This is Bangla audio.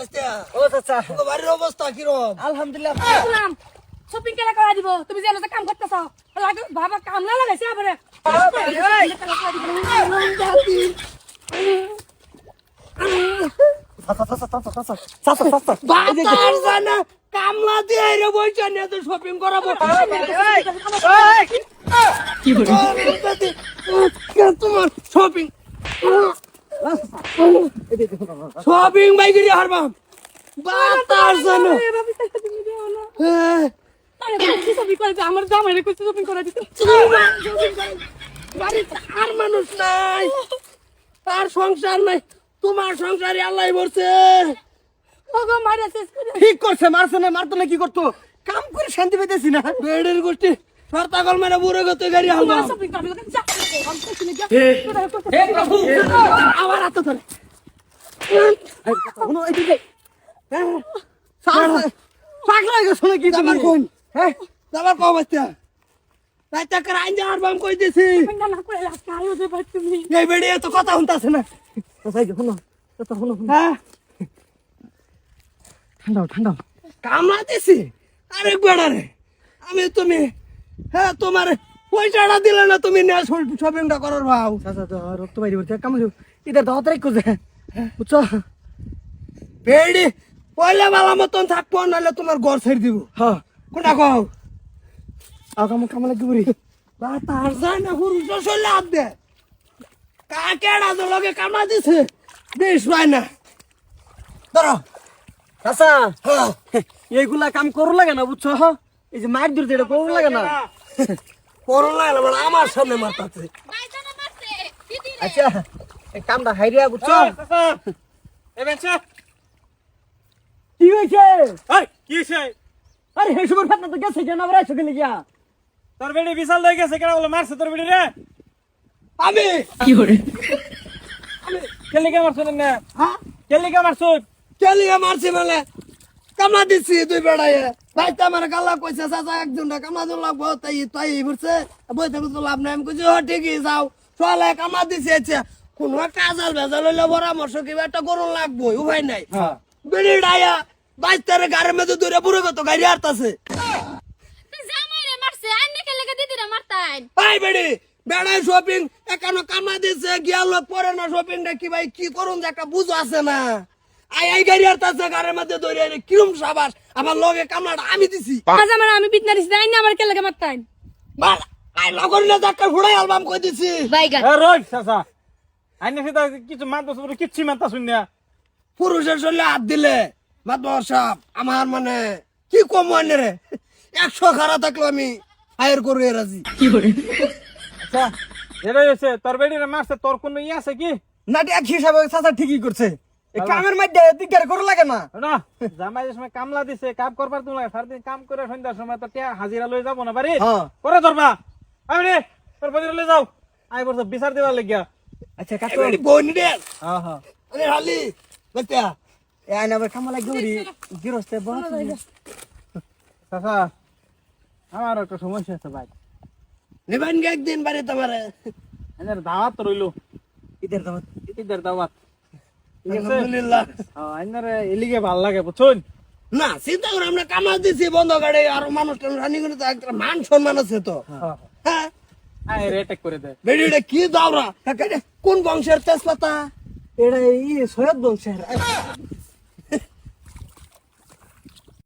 বাস্তিয়া ও চাচা তোর বাড়ির অবস্থা কিরম আলহামদুলিল্লাহ শুনলাম শপিং কেলা করা দিব তুমি যে কাম করতেছ লাগে বাবা কাম না লাগাইছে আবারে জানা কামলা দিয়ে রে তো শপিং করাবো কি তোমার শপিং শপিং বাইক রে হারবাম। বাতার জানা আমার জামাইরে কইছে শপিং করা দিতে। বাড়িতে আর মানুষ নাই। আর সংসার নাই। তোমার সংসারে আল্লাহ বলছে ওগো মারে ঠিক করছে মারছে না মারতো না কি করতো? কাম করে শান্তি পেতেছি না। বেড়ের গোষ্ঠী। সরতাকল মেরে বুড়ো গত গাড়ি হালবা শপিং করবে যা আমি কইছি না আবার হাত ধরে। শুনো এদিকে পাগলা হয়ে গেছো নাকি যাবার তুমি? কোন হ্যাঁ? যাবার কম বাচ্চা? রাইতা করে আইন যাওয়ার বাম কই দিছি? না না করে আজকে আইও যে ভাই তুমি। এই বেড়ে এত কথা শুনতাছে না। চাচা, এই যে শুনো চাচা, শুনো শুনো। হ্যাঁ? ঠান্ডা হও, ঠান্ডা হও। কামলা দিছি? আরে বেড়ারে আমি তুমি হ্যাঁ তোমার পয়সাটা দিলে না তুমি নিয়ে শপিংটা করার ভাও। চাচা, তো রক্ত বাইরে পড়ছে, কামড় দিও। ইধার দাওয়াত রাখো যে। বুঝছ? বেড়ি পয়লা বালা মতন থাকব নাহলে তোমার ঘর ছেড়ে দিব। হ্যাঁ। কোনটা কও? কামড় কামড় লাগবে বুড়ি। বা তার যায় না হাত দে। তো লগে কামা দিছে? বেশ পায় না। ধরো। হ্যাঁ। এইগুলা কাম করো লাগে না বুঝছ? হ্যাঁ? এই যে মার ধরতে এটা করো লাগে না। করোনা এলো মানে আমার সামনে মারতাছে। আচ্ছা। কামটা হাইরিয়া বুঝছ? কি হয়েছে? কি সে আরে হে সুবর ফাটনা তো গেছে কেন আবার এসে গেলে গিয়া? তোর বেড়ি বিশাল হয়ে গেছে কেন বলে মারছে তোর বেড়ি রে? আমি! কেলিকে মারছো না? হ্যাঁ? কেলিকে মারছো? কেলিয়া মারছি মানে? কামা দিছি দুই বেড়াইয়ে ভাই তো আমার গালা কইছে চাচা একজনটা কামা দিন লাগবো তাই তাই বুঝছে বইতে বুঝতে লাভ নাই। আমি কইছি হ ঠিকই যাও। চলে কামা দিছে আচ্ছা কোনো কাজাল ভেজাল হইলে পরামর্শ কিবা একটা করুন লাগবো উপায় নাই। বেড়ি ডাইয়া বাইস্তারে গাড়ির মধ্যে দূরে বুড়ো কত গাড়ি আরতাছে জামাইরে মারছে আইনে কে লেগে দিদিরা ভাই বেড়ি বেড়াই শপিং একানো কামা দিছে গিয়াল পরে না শপিংটা কি ভাই কি করুন যে একটা বুঝো আছে না। আই আই গাড়ি আরতাছে গাড়ির মধ্যে দৌড়ে এনে কিরম সাবাস আমার লগে কামলাটা আমি দিছি। আজ আমার আমি বিটনা দিছি আইনে আমার কে লাগে মারতাই বাল আই লগর না যাকে ফুড়াই অ্যালবাম কই দিছি। বাইগা। এ রোজ চাচা। আইনে সেটা কিছু বলে কিচ্ছু মারতা শুনিয়া পুরুষের শরীরে হাত দিলে মাতবর সাহেব আমার মানে কি কম মানে রে? একশো খারা থাকল আমি ফায়ার করে রাজি। আচ্ছা এটাই হয়েছে তোর মারছে তোর কোনো ইয়ে আছে কি? না এক হিসাবে চাচা ঠিকই করছে। এই কামের মধ্যে দিকদার করো লাগে না। না জামাই যে সময় কামলা দিছে কাম করবার তুমি লাগে সারাদিন কাম করে সন্ধ্যার সময় তো টিয়া হাজিরা লই যাব না বাড়ি? হ্যাঁ। করে ধরবা। আমি রে তোর বাড়ি লই যাও। আই বলছো বিচার দিবার লাগিয়া। আচ্ছা কাকু। বনি রে হ্যাঁ হ্যাঁ। আরে হালি বাচ্চা এ আইনা আবার কামা লাগবে বুড়ি গিরস্তে বহুত চাচা আমার একটা সমস্যা আছে ভাই। নেবেন গে একদিন বাড়ি তোমার। এদের দাওয়াত রইল। ইধার দাওয়াত? ঈদের দাওয়াত? আলহামদুলিল্লাহ। আইনার এলিগে ভালো লাগে বুঝছুন? না চিন্তা করে আমরা কামাজ দিছি বন্ধ গাড়ি আর মানুষ রানি করে তো একটা মান সম্মান আছে তো। হ্যাঁ দে বেডিটা কি দাওরা? কোন বংশের তেজপাতা? এটা ই সৈয়দ বংশের।